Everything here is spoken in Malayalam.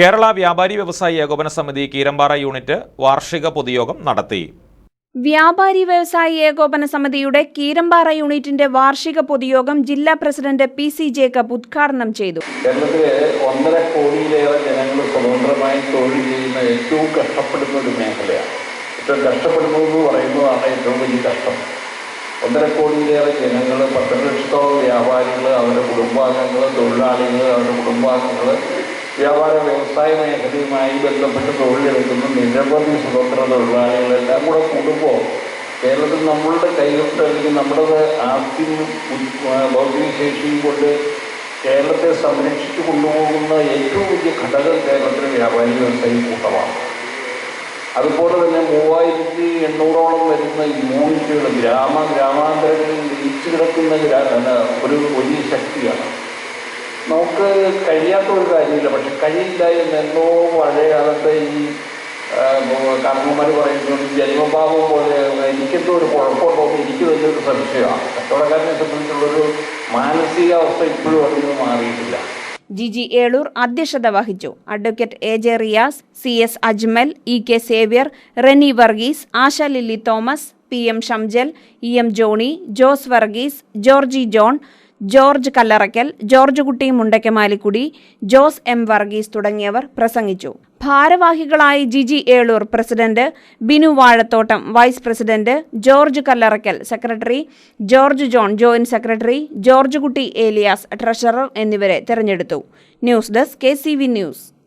കേരള വ്യാപാരി വ്യവസായി ഏകോപന സമിതി കീരമ്പാറ യൂണിറ്റ് വാർഷിക പൊതുയോഗം നടത്തി. വ്യാപാരി വ്യവസായി ഏകോപന സമിതിയുടെ കീരമ്പാറ യൂണിറ്റിന്റെ വാർഷിക പൊതുയോഗം ജില്ലാ പ്രസിഡന്റ് പി സി ജേക്കബ് ഉദ്ഘാടനം ചെയ്തു. കേരളത്തിലെ ഒന്നര കോടിയിലേറെ ജനങ്ങൾ സ്വതന്ത്രമായി തൊഴിൽ ചെയ്യുന്ന ഏറ്റവും കഷ്ടപ്പെടുന്ന ഒരു മേഖലയാണ്. ഏറ്റവും കഷ്ടപ്പെടുന്നു എന്ന് പറയുന്നതാണ് ഏറ്റവും വലിയ കഷ്ടം. ഒന്നര കോടിയിലേറെ ജനങ്ങൾ പത്ത് ലക്ഷത്തോളം വ്യാപാരികൾ അവരുടെ കുടുംബാംഗങ്ങൾ തൊഴിലാളികൾ അവരുടെ കുടുംബാംഗങ്ങൾ വ്യാപാര വ്യവസായ മേഖലയുമായി ബന്ധപ്പെട്ട് തൊഴിലെടുക്കുന്ന നിരവധി സ്വതന്ത്ര തൊഴിലാളികളെല്ലാം കൂടെ കൂടുമ്പോൾ കേരളത്തിൽ നമ്മളുടെ കൈകൊണ്ട് അല്ലെങ്കിൽ നമ്മുടെ ആസ്തിയും ഭൗതിക ശേഷിയും കൊണ്ട് കേരളത്തെ സംരക്ഷിച്ചു കൊണ്ടുപോകുന്ന ഏറ്റവും വലിയ ഘടകം കേരളത്തിലെ വ്യാപാരി വ്യവസായി കൂട്ടമാണ്. അതുപോലെ തന്നെ മൂവായിരത്തി എണ്ണൂറോളം വരുന്ന യൂണിറ്റുകൾ ഗ്രാമ ഗ്രാമാന്തരങ്ങളിൽ ലയിച്ചു കിടക്കുന്ന ഒരു വലിയ ശക്തിയാണ്. നമുക്ക് കഴിയാത്ത ഒരു കാര്യമില്ല പക്ഷെ കഴിയില്ല എന്നെന്നോ പഴയ കാലത്തെ ഈ കാരണന്മാർ പറയുന്നത് ജന്മഭാവം പോലെ എനിക്കെന്തോ ഒരു കുഴപ്പമുണ്ടോ എന്ന് എനിക്ക് വലിയൊരു സംശയമാണ്. കച്ചവടക്കാരനെ സംബന്ധിച്ചുള്ളൊരു മാനസികാവസ്ഥ ഇപ്പോഴും അതിന് മാറിയിട്ടില്ല. ജി ജി ഏളൂർ അധ്യക്ഷത വഹിച്ചു. Advocate A J Riyas C S Ajmal E K Xavier Reni Varghese Asha Lilly Thomas P M Shamjal E M Johny Jose Varghese Georgie John George Kallarakkal George Kutty Mundakkamalikudi Jose M Varghese തുടങ്ങിയവർ പ്രസംഗിച്ചു. ഭാരവാഹികളായി Jiji Eloor president Binu Vazhathottam vice president George Kallarakkal secretary George John joint secretary George Kutty Elias treasurer എന്നിവരെ തെരഞ്ഞെടുത്തു. News desk K news.